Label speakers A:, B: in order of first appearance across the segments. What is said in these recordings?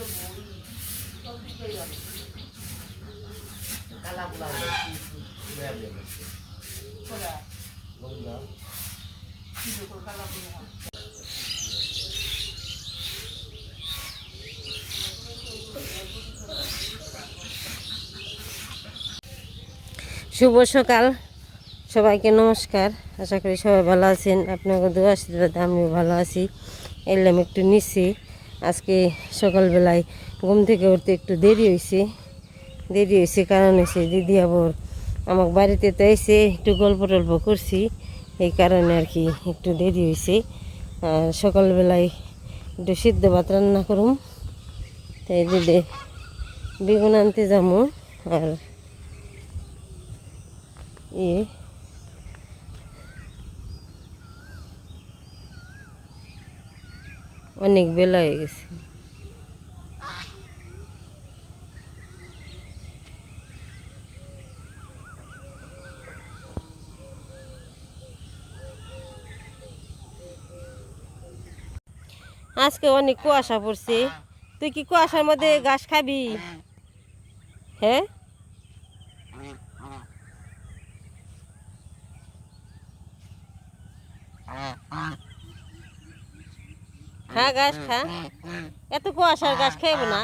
A: শুভ সকাল। সবাইকে নমস্কার। আশা করি সবাই ভালো আছেন। আপনাকে দু আশীর্বাদ আমিও ভালো আছি। এলাম একটু নিচ্ছি আজকে সকালবেলায় ঘুম থেকে উঠতে একটু দেরি হয়েছে দেরি হয়েছে কারণ হয়েছে দিদি আবার আমার বাড়িতে তো এসে একটু গল্প টল্প করছি, এই কারণে আর কি একটু দেরি হয়েছে আর সকালবেলায় একটু সিদ্ধ ভাত রান্না করুম। তাই দিদি বেগুন আনতে যাব আর ইয়ে অনেক বেলা হয়ে গেছে। আজকে অনেক কুয়াশা পড়ছে। তুই কি কুয়াশার মধ্যে ঘাস খাবি? হ্যাঁ? খা ঘাস খা। এত কুয়াশার ঘাস খাইব না।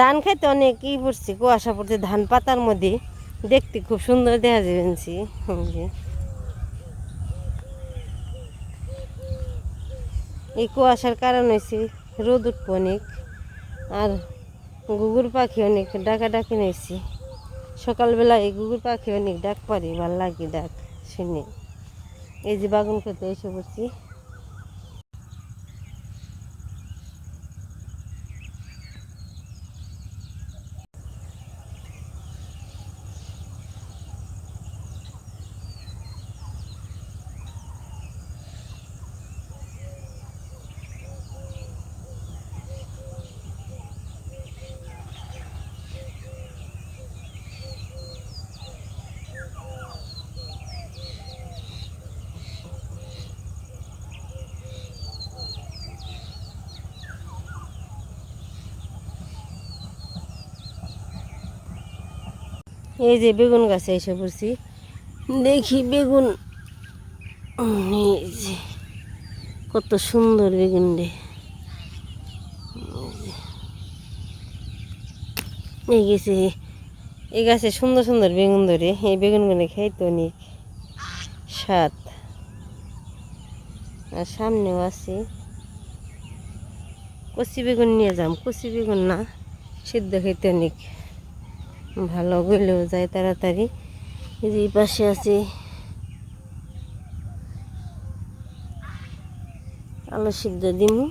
A: ধান খাইতে অনেক ই পড়ছে, কুয়াশা পড়ছে ধান পাতার মধ্যে। দেখতে খুব সুন্দর দেখা যাবেনছি এই কুয়াশার কারণ হয়েছে রোদ উঠবো অনেক। আর গুগুর পাখি অনেক ডাকা ডাকি নিয়েছি সকালবেলা এই গুগুর পাখি অনেক ডাক পারি, ভালো লাগে ডাক শুনে। এই যে বাগুন খেতে এসে পড়ছি। এই যে বেগুন গাছে এসে পড়ছি। দেখি বেগুন। কত সুন্দর বেগুন রে। এই গেছে। এই গাছে সুন্দর সুন্দর বেগুন ধরে। এই বেগুনগুলো খাইতে অনেক স্বাদ। আর সামনেও আছে। কচি বেগুন নিয়ে যাম। কচি বেগুন না, সিদ্ধ খাইতে অনেক ভালো গলেও যায় তাড়াতাড়ি। এই পাশে আছে। আলু সিদ্ধ দিমু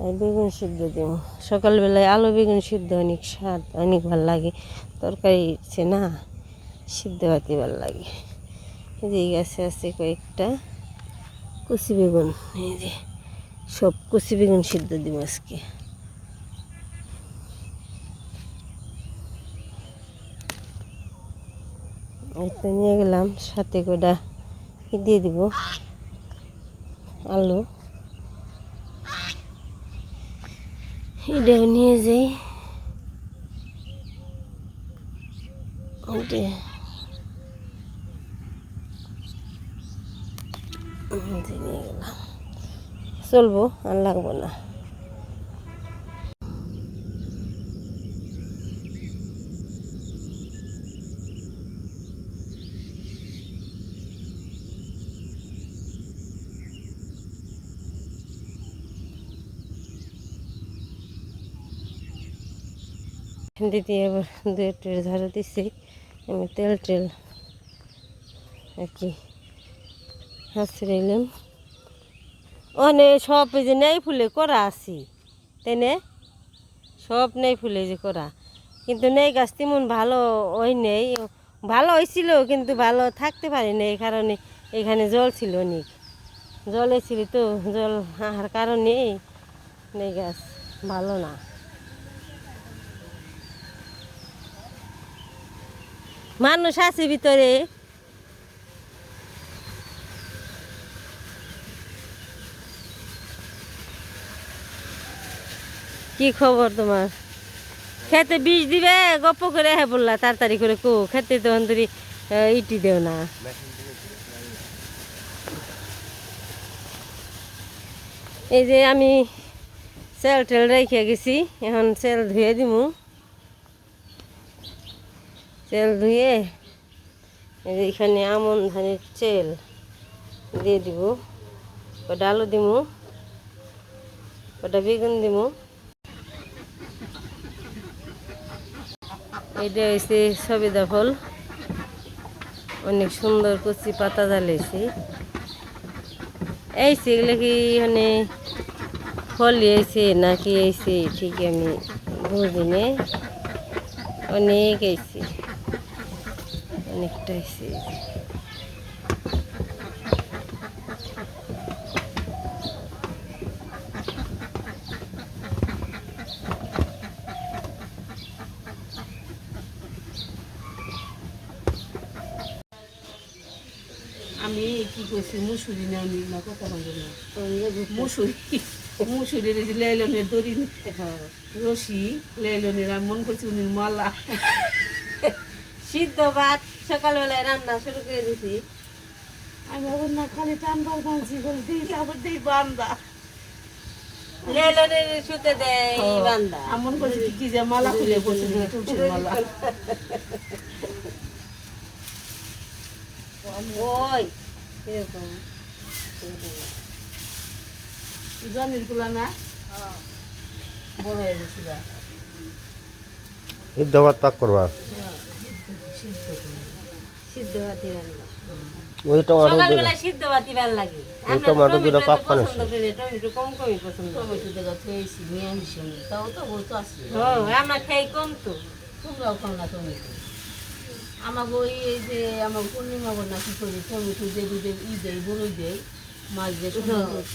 A: আর বেগুন সিদ্ধ দিমু। সকালবেলায় আলু বেগুন সিদ্ধ অনেক স্বাদ, অনেক ভালো লাগে। তরকারি সে না, সিদ্ধ ভাতি ভালো লাগে। এই যে গাছে আছে কয়েকটা কুচি বেগুন। এই যে সব কুচি বেগুন সিদ্ধ দিব আজকে। এটা নিয়ে গেলাম, সাথে কটা দিয়ে দিব? আলু। এটাও নিয়ে যাই। গেলাম। চলবো, আর লাগবো না। দিদি এবার দু একটু ঝাড়ু দিচ্ছি আমি তেল টেল আর কি হাসছিলাম অনে সব যে নেই ফুলে, করা আছি। তাই নে? সব নেই ফুলে যে করা। কিন্তু নেই গাছ তেমন ভালো ওই নেই। ভালো হয়েছিল কিন্তু ভালো থাকতে পারি না এই কারণে এখানে জল ছিল অনেক জল এসেছিল তো, জল আহার কারণে নেই গাছ, ভালো না। মানুষ আছে ভিতরে। কি খবর তোমার? খেতে বীজ দিবে? গপ্প করে হ্যাঁ বললা, তাড়াতাড়ি করে কো। খেতে তো অন্তরি ইটি দেও না। এই যে আমি সেল টেল রেখে গেছি, এখন সেল ধুয়ে দিমু। তেল ধুয়ে এখানে আমন ধানের তেল দিয়ে দিব। ওটা আলু দিমু, ওটা বেগুন দিমু। এটা হয়েছে সবেদা ফল। অনেক সুন্দর কচি পাতা জ্বালিয়েছি এই সেগুলো কি মানে ফল এসে নাকি এসে ঠিক আমি বুঝিনি। অনেক এসে অনেকটা এসে
B: আমি কি করছি মুসুরি না আমি না কথা বলব না। মুসুরি মুসুরির লেলনের দড়ি রশি লেলনের মন করছি উনি মালা।
A: সিদ্ধ ভাত। সকালবেলায় রান্না শুরু করে দিছি।
B: আমি আবার না খালি টান বাঁধছি বলে দিই তারপর দিই বান্দা।
A: লেলনের শুতে দেয় এই বান্দা।
B: আমি মন করছি কি যে মালা খুলে বসে তুলসীর মালা।
A: ওই এরকম।
B: জমিরগুলা না? বড় হয়ে গেছে
C: সিদ্ধ ভাত পাক করবা।
A: সিদ্ধ ভাতি
C: ওই টমাটো
A: সিদ্ধ ভাতি ভালো লাগে।
C: টমেটো দুটো পাক
A: পছন্দ। করি টমেটো কম কমই পছন্দ করি।
B: টমেটো দেখা নিয়ে তাও তো
A: আমরা খাই কম তো।
B: তোমরাও খাও না টমেটো। আমাকে ওই এই যে আমার পূর্ণিমা না কি করি টমেটো যে দুধের ই দেয় বড়ই দেয় মাছ দিয়ে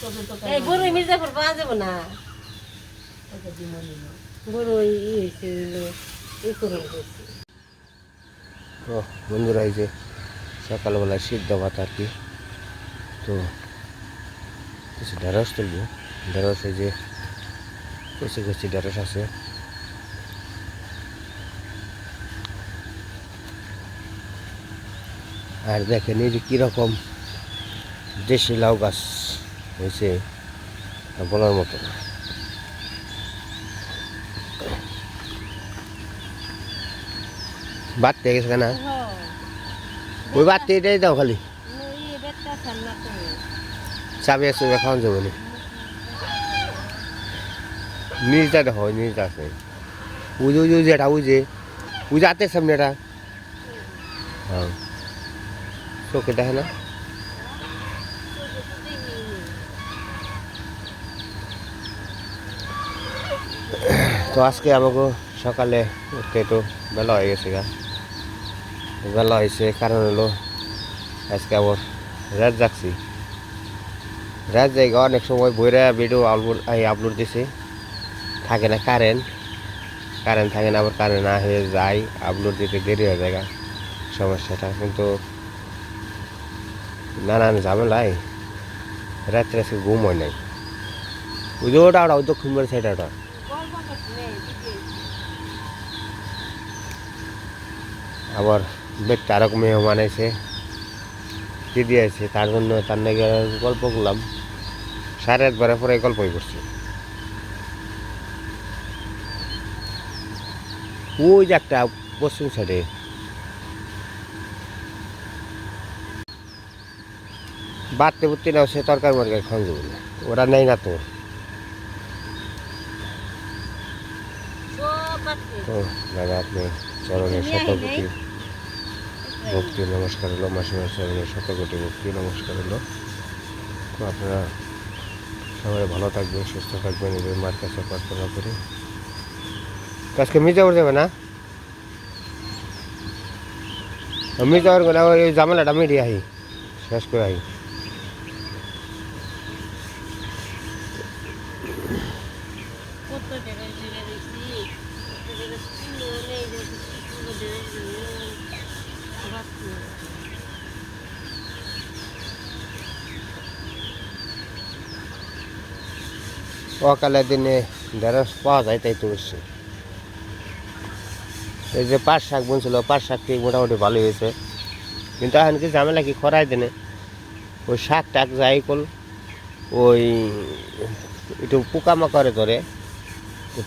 B: টমেটো
A: এই বড় মির্জাপুর পাওয়া যাব না।
B: দিন
A: ই হয়েছে ই করে গেছে
C: তো বন্ধুরা এই যে সকালবেলা সিদ্ধ ভাত আর কি। তো কিছু ঢেঁড়স তুলবো। ঢেঁড়স এই যে কচি কচি ঢেঁড়স আছে। আর দেখেন এই যে কীরকম দেশি লাউ গাছ হয়েছে বলার মতো না। বাড়তে গেছে না ওই বাড়তে এটাই দাও খালি। চাবি আছে খাওয়ান যাব না। নিজটা দেখো নিজটা আছে। উজে উজে উজে এটা উজে উজে আতে সামনে এটা। হ্যাঁ। চোখে দেখে না? তো আজকে আমাকে সকালে উঠতে একটু বেলা হয়ে গেছে গা। বেলা হয়েছে কারণ হলো আজকে আবার রাত যাচ্ছি রাত জায়গা অনেক সময় বইরা ভিডিও আপলোড এই আপলোড দিছে। থাকে না কারেন্ট কারেন্ট থাকে না, আবার কারেন্ট না হয়ে যায় আপলোড দিতে দেরি হয়ে যায় সমস্যাটা। কিন্তু নানান ঝামেলায় রাত্রে আজকে ঘুম হয় নাই। ওই যে ওটা ওটা, ওই সাইড ওটা। আবার বেডটা তারক মেহমান এসে দিদি আছে তার জন্য তার নাকি গল্প করলাম। সাড়ে একবারে পরে গল্পই করছি। ওই যে একটা পশ্চিম সাইডে বাড়তে বুড়তে নাও সে তরকারি মরকারি খাওয়া যাবে না। ওরা নেই না
A: বাড়ছে।
C: তো দাদা আপনি চরণে শতকোটি ভক্তি নমস্কার হলো মাসে মাসে আমাদের শতকোটি ভক্তি নমস্কার হলো। তো আপনারা সবাই ভালো থাকবেন, সুস্থ থাকবেন, এদের মার কাছে প্রার্থনা করি। আজকে মির্জাপুর যাবে না? মির্জাপুর গেলে ওই জামেলাটা মিডিয়ে আহি, শেষ করে আহি
A: কত টাকা জুড়ে দিছি কত টাকা ছিল নেই যে কত টাকা জুড়ে
C: অকালের দিনে ঢেঁড়স পাওয়া যায় তাই তো উঠছে এই যে পাট শাক বুনছিল, পাট শাকটি মোটামুটি ভালো হয়েছে। কিন্তু এখন কি ঝামেলা কি খরাই দিনে? ওই শাক টাক যাই কল, ওই একটু পোকামাকড়ে ধরে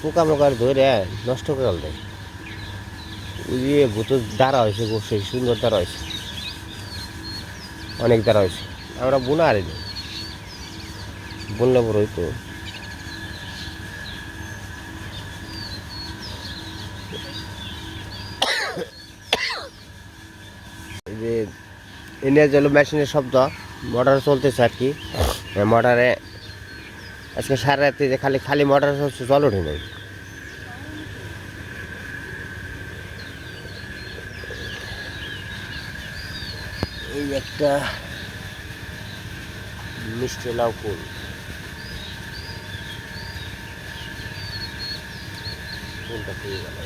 C: পোকামাকড়ে ধরে নষ্ট করে দেয় ওই যে ভূতের দ্বারা হয়েছে সেই সুন্দর দ্বারা হয়েছে। অনেক দ্বারা হয়েছে। আমরা বোনা আর বললে বড় হইতো এই যে এনে জল মেশিনের শব্দ মোটর চলতেছে আর কি। মোটরে আজকে সারা রাত্রি যে খালি খালি মোটর চলছে জল ওঠে নাই। এই একটা মিষ্টি লাউ ফুল। ফুলটা পেয়ে গেল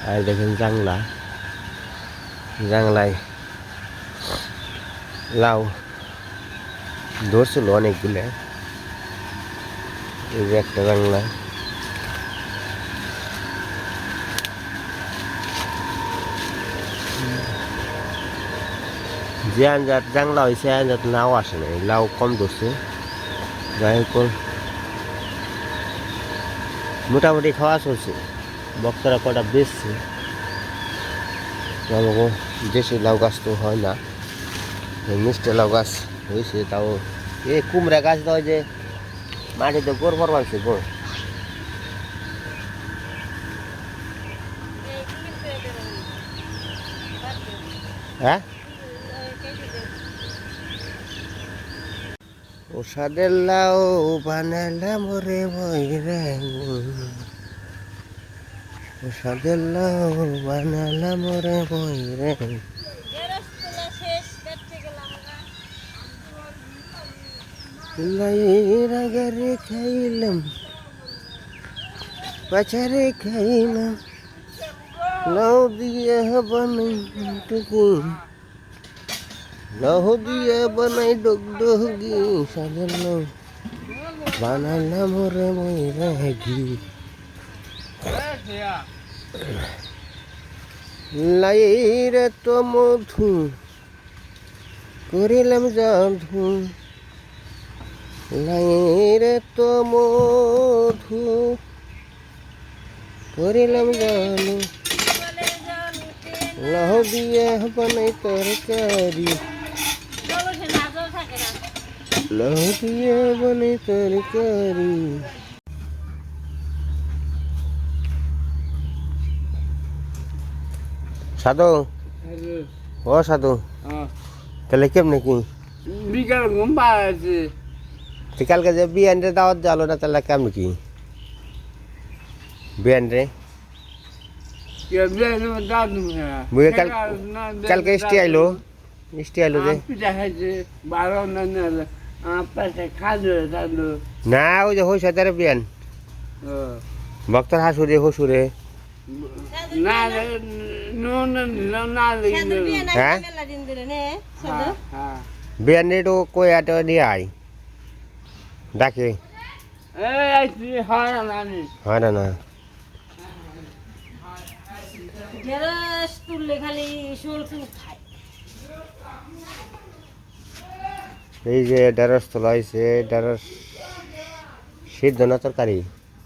C: আর দেখেন জাংলা জাংলায় লাউ ধরছিল অনেকগুলো এই যে একটা জাংলা যে আঞ্জাত জাংলা হয়েছে আঞ্জাত নাও আসে নাই লাউ কম ধরছে যাই হোক মোটামুটি খাওয়া চলছে বক্তারা কটা বেচছে? আমাকে দেশি লাউ গাছ তো হয় না। মিষ্টি লাউ গাছ হয়েছে, তাও এ কুমড়া গাছ তো যে মাটিতে গোর ভর বানছে গোর হ্যাঁ? ওষাদের লাউ বানালাম রে বই রে লাউ বানালাম রে বই রে লাইয়ের খাইলাম পাচারে খাইলাম লাউ দিয়ে বানাই টুকি। লাউ দিয়ে বানাই ডগ ডগি লাউ বানালাম রে মই রেগি লাইরে তো মধু করিলাম জাধু লাইরে তো মধু করিলাম জানু লাহ দিয়ে বানাই তরকারি। লাহ দিয়ে বানাই তরকারি। সাধু? ও সাধু। তাহলে কেমনে কি?
D: বিকাল ঘুম
C: তুই কালকে যে বিয়ানরে দাওয়াত জালো না তাহলে কেমন কি? বিয়ান রে? মুই কাল কালকে ইষ্টি আইলো। ইষ্টি আইলো যে।
D: না
C: ওই যে তারে বিয়ান। ভক্তর হাসুরে হসুরে।
D: না না
C: হ্যাঁ?
D: হ্যাঁ
C: বিয়ান কই আটো দিয়ে আই ডাকে।
D: হয় না
C: হয় না এই যে ঢেঁড়স তোলা হয়েছে ঢেঁড়স সিদ্ধ না তরকারি?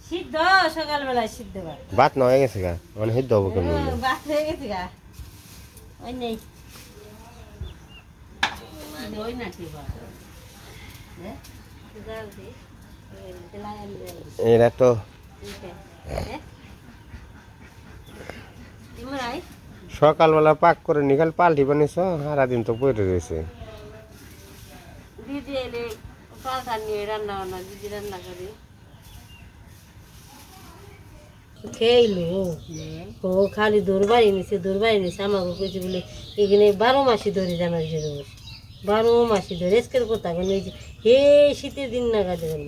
A: সিদ্ধ সকালবেলায় সিদ্ধ ভাত।
C: ভাত না হয়ে গেছে গা? মানে সিদ্ধ হব কেমন?
A: হ্যাঁ, ভাত হয়ে গেছে গা। ওই নেই।
B: ওই না কি বা
A: যাও দি। ওই দিলাই আমি যাই।
C: এরা তো।
A: ঠিক আছে। হ্যাঁ? ইমরাই?
C: সকালবেলা পাক করে নিকাল পাল্টি বানিয়েছ সারাদিন তো পড়ে রয়েছে।
A: দিদি এলে পাখা নিয়ে রান্না বান্না দিদি রান্না করে। খেইলো ও খালি দৌড়বার এনেছে দৌড়বার এনেছে আমাকে কইছে বলে, এখানে বারো মাসি ধরে জানার জন্য বারো মাসি ধরে এসকের কথা কেন? এই হে শীতের দিন না। কাজে
B: কেন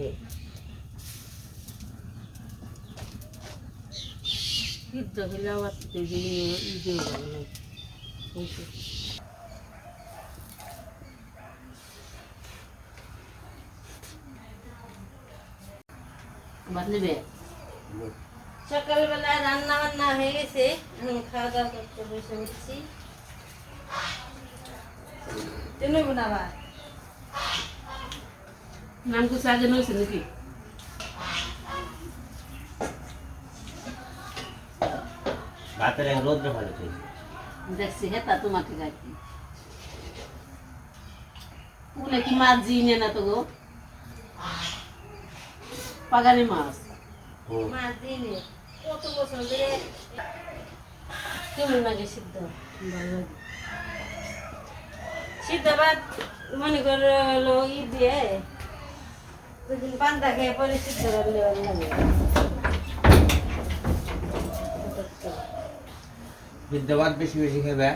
B: বাদলিবে আবার তো যে ইয়ে ভালো লাগে বুঝছ? ভাত নেবে
A: সকালবেলায় রান্না বান্না হয়ে গেছে আমি খাওয়া দাওয়া করতে বসে উঠছি তুমি বানাবা
B: নাম কিছু আগে নয়েছে নাকি
C: ভাতের এক রোদ্রে ভালো চাইছে
B: দেখছি হেতা তোমাকে গাইছি উনে কি মাছ জিনে না তো গো পাগানি মাছ
A: মাছ দিনে কত বছর ধরে কেমন লাগে সিদ্ধ?
B: ভালো
A: সিদ্ধ ভাত মনে করল ই দিয়ে দুদিন পান্তা খেয়ে পরে সিদ্ধ ভাত ভালো লাগে
C: বিদ্যাবাদ বেশি বেশি খাবে